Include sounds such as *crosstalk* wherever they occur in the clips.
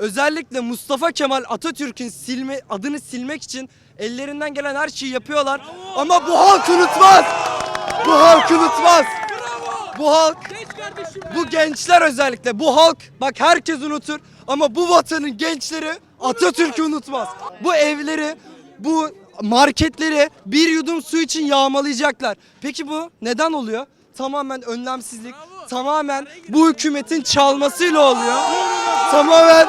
özellikle Mustafa Kemal Atatürk'ün silme, adını silmek için ellerinden gelen her şeyi yapıyorlar. Ama bu halk unutmaz. Bu halk unutmaz. Bu halk, bu gençler özellikle, bu halk bak herkes unutur ama bu vatanın gençleri Atatürk'ü unutmaz. Bu evleri, bu marketleri bir yudum su için yağmalayacaklar. Peki bu neden oluyor? Tamamen önlemsizlik, tamamen bu hükümetin çalmasıyla oluyor. Tamamen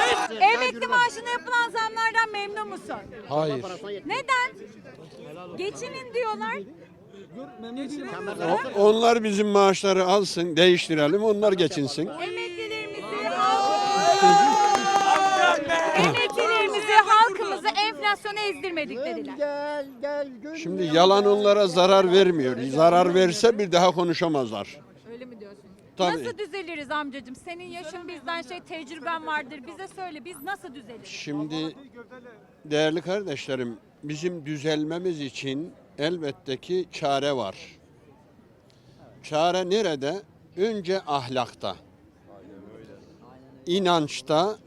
Emekli maaşına yapılan zamlardan memnun musun? Hayır. Neden? Geçinin diyorlar. O- onlar bizim maaşları alsın, değiştirelim, onlar geçinsin. Emeklilerimizi, emeklilerimizi, halkımızı enflasyona ezdirmedik dediler. Şimdi yalan onlara zarar vermiyor. Zarar verse bir daha konuşamazlar. Tabii. Nasıl düzeliriz amcacığım? Senin yaşın bizden şey tecrüben vardır. Bize söyle biz nasıl düzeliriz? Şimdi değerli kardeşlerim, bizim düzelmemiz için elbette ki çare var. Çare nerede? Önce ahlakta, inançta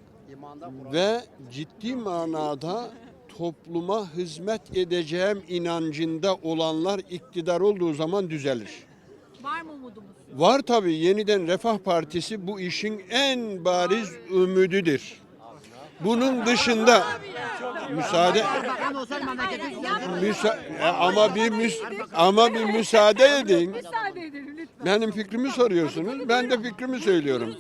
ve ciddi manada topluma hizmet edeceğim inancında olanlar iktidar olduğu zaman düzelir. Var mı umudumuz? Var tabii yeniden Refah Partisi bu işin en bariz ümididir. Bunun dışında müsaade müsa e, ama bir müs ama bir müsaade edin. Müsaade edelim lütfen. Benim fikrimi soruyorsunuz. Ben de fikrimi söylüyorum.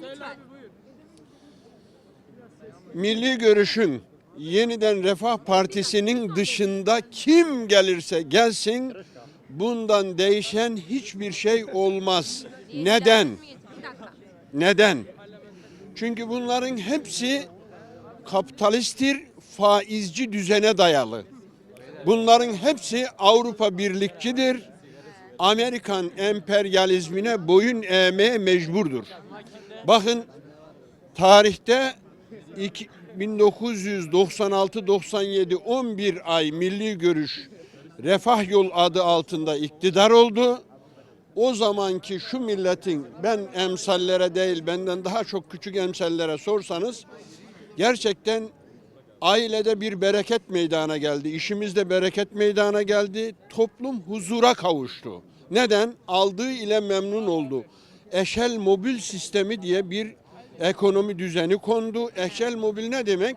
Milli görüşün yeniden Refah Partisi'nin dışında kim gelirse gelsin bundan değişen hiçbir şey olmaz. Neden? Neden? Çünkü bunların hepsi kapitalisttir, faizci düzene dayalı. Bunların hepsi Avrupa birlikçidir. Amerikan emperyalizmine boyun eğmeye mecburdur. Bakın tarihte iki- 1996-97 11 ay milli görüş refah yol adı altında iktidar oldu. O zamanki şu milletin ben emsallere değil benden daha çok küçük emsallere sorsanız gerçekten ailede bir bereket meydana geldi. İşimizde bereket meydana geldi. Toplum huzura kavuştu. Neden? Aldığı ile memnun oldu. Eşel mobil sistemi diye bir ekonomi düzeni kondu. Eşel mobil ne demek?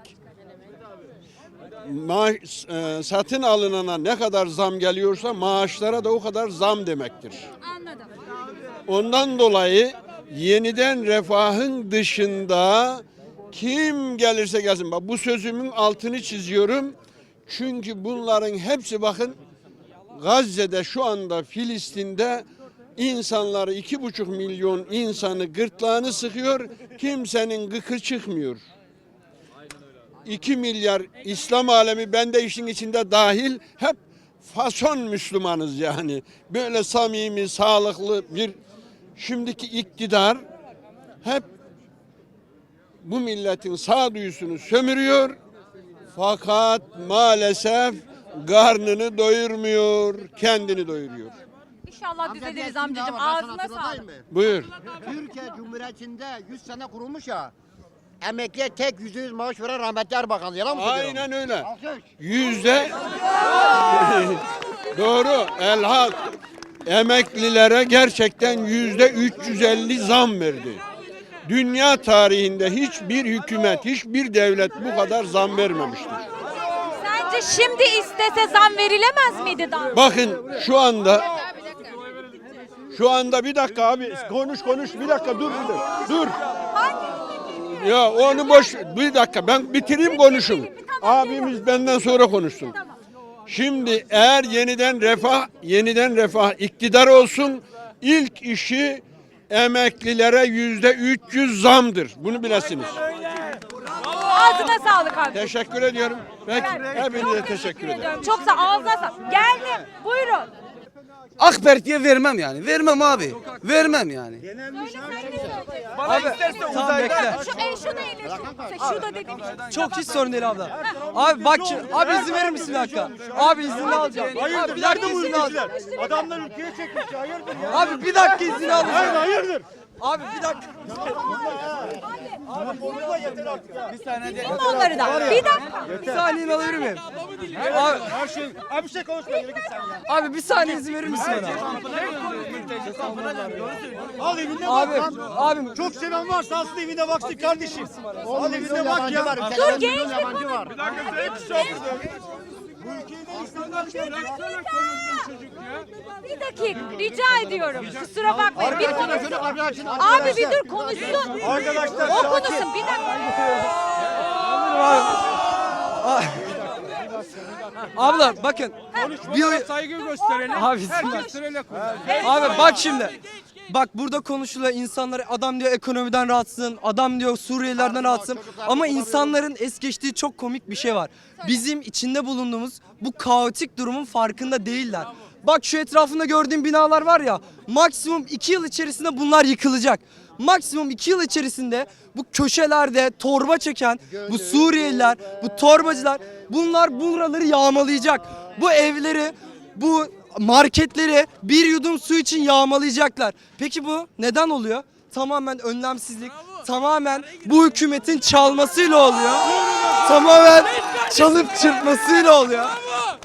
Ma- e, satın alınana ne kadar zam geliyorsa maaşlara da o kadar zam demektir. Anladım. Ondan dolayı yeniden refahın dışında kim gelirse gelsin. Bak bu sözümün altını çiziyorum. Çünkü bunların hepsi bakın Gazze'de şu anda Filistin'de insanları iki buçuk milyon insanı gırtlağını sıkıyor. Kimsenin gıkı çıkmıyor. 2 milyar İslam alemi ben de işin içinde dahil hep fason Müslümanız yani. Böyle samimi, sağlıklı bir şimdiki iktidar hep bu milletin sağduyusunu sömürüyor. Fakat maalesef karnını doyurmuyor, kendini doyuruyor. İnşallah düzeliriz amcacığım. Ağzına sağlık. Buyur. Türkiye Cumhuriyeti'nde 100 sene kurulmuş ya. Emekliye tek yüzde yüz maaş veren rahmetli Erbakan. Yalan mı söylüyorum? Aynen öyle. Alkış. Yüzde *laughs* doğru elhak emeklilere gerçekten yüzde 350 zam verdi. Dünya tarihinde hiçbir hükümet, hiçbir devlet bu kadar zam vermemiştir. Sence şimdi istese zam verilemez miydi daha? Bakın şu anda şu anda bir dakika abi konuş konuş bir dakika dur bir dakika dur. Ya onu boş bir dakika ben bitireyim konuşum. Abimiz benden sonra konuşsun. Şimdi eğer yeniden refah yeniden refah iktidar olsun ilk işi emeklilere yüzde 300 zamdır. Bunu bilesiniz. Ağzına sağlık abi. Teşekkür ediyorum. Peki hepinize teşekkür ederim. Çok sağ ağzına sağlık. Geldim. Buyurun. AK Parti'ye vermem yani. Vermem abi. Vermem yani. Abi tamam bekle. Şu, e, şu da eleştirin. Şu da dedim. Çok hiç sorun değil abla. Abi bak şu, abi izin verir misin bir dakika? Abi izni alacağım. Abi bir dakika izni alacağım. Adamlar ülkeye çekmiş hayırdır ya? Abi bir dakika izni alacağım. hayırdır? Abi bir dakika. Bir tane de. Onları da. Bir dakika. Bir saniye alabilir miyim? Abi, Abi bir şey konuşma yürü git sen ya. abi bir saniye izin verir misin bana? Al evine Abi, bak. abim Çok seven varsa aslında evine baksın kardeşim. Al 10 evine bak ya. Dur genç bir yabancı var. Bu ülkede insanlar Bir dakika rica ediyorum. Kusura bakmayın. Bir Arkadaşına konuş. şöyle arkadaşına Abi bir dur konuşsun. Arkadaşlar, O konuşsun bir dakika. Abla bakın. Bir saygı gösterelim. Abi, Herkes sırayla konuşsun. Abi bak şimdi. Bak burada konuşuluyor insanlar adam diyor ekonomiden rahatsın, adam diyor Suriyelilerden rahatsın. Ama insanların es geçtiği çok komik bir şey var. Bizim içinde bulunduğumuz bu kaotik durumun farkında değiller. Bak şu etrafında gördüğün binalar var ya maksimum 2 yıl içerisinde bunlar yıkılacak. Maksimum 2 yıl içerisinde bu köşelerde torba çeken bu Suriyeliler, bu torbacılar bunlar buraları yağmalayacak. Bu evleri, bu marketleri bir yudum su için yağmalayacaklar. Peki bu neden oluyor? Tamamen önlemsizlik, tamamen bu hükümetin çalmasıyla oluyor. Tamamen çalıp çırpmasıyla oluyor.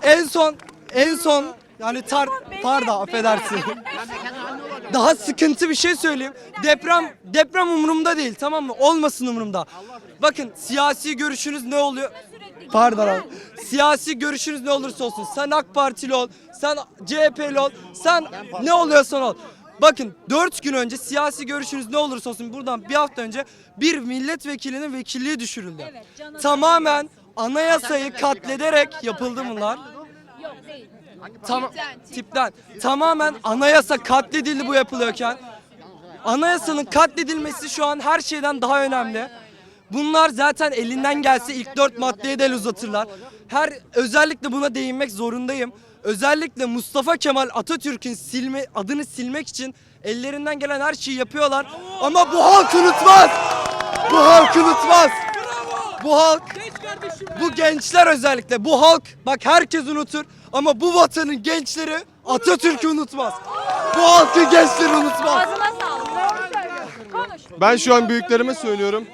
En son, en son yani tar pardon affedersin. *laughs* Daha sıkıntı bir şey söyleyeyim. Deprem deprem umurumda değil tamam mı? Olmasın umurumda. Bakın siyasi görüşünüz ne oluyor? Pardon abi. Siyasi görüşünüz ne olursa olsun. Sen AK Partili ol, sen CHP'li ol, sen ne oluyorsan ol. Bakın 4 gün önce siyasi görüşünüz ne olursa olsun buradan bir hafta önce bir milletvekilinin vekilliği düşürüldü. Evet, canım. Tamamen anayasayı katlederek yapıldı bunlar. Yok değil. Tamam tipten. Tamamen anayasa katledildi bu yapılıyorken. Anayasanın katledilmesi şu an her şeyden daha önemli. Bunlar zaten elinden gelse ilk dört maddeye de el uzatırlar. Her özellikle buna değinmek zorundayım. Özellikle Mustafa Kemal Atatürk'ün silme adını silmek için ellerinden gelen her şeyi yapıyorlar. Ama bu halk unutmaz. Bu halk unutmaz. Bu halk bu gençler özellikle bu halk bak herkes unutur ama bu vatanın gençleri Atatürk'ü unutmaz. Bu halkın gençleri unutmaz. Ben şu an büyüklerime söylüyorum.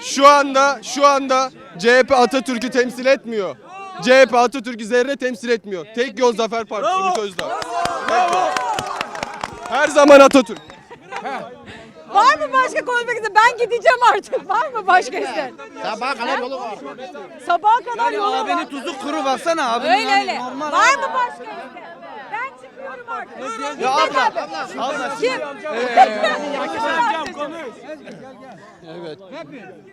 Şu anda şu anda CHP Atatürk'ü temsil etmiyor. CHP Atatürk'ü zerre temsil etmiyor. Tek yol Zafer Partisi Ümit Özdağ. Her zaman Atatürk. Var mı başka konuşmak isteyen? Ben gideceğim artık. Var mı başka isteyen? Sabaha kadar yolu var. Sabaha kadar Yani yolu var. abinin tuzu kuru baksana abi. Öyle öyle. normal Var mı başka isteyen? Ben çıkıyorum artık. Ya abla, abi. abla. Kim? Evet.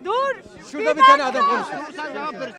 Dur. Şurada bir tane adam konuşuyor. Sen cevap ver.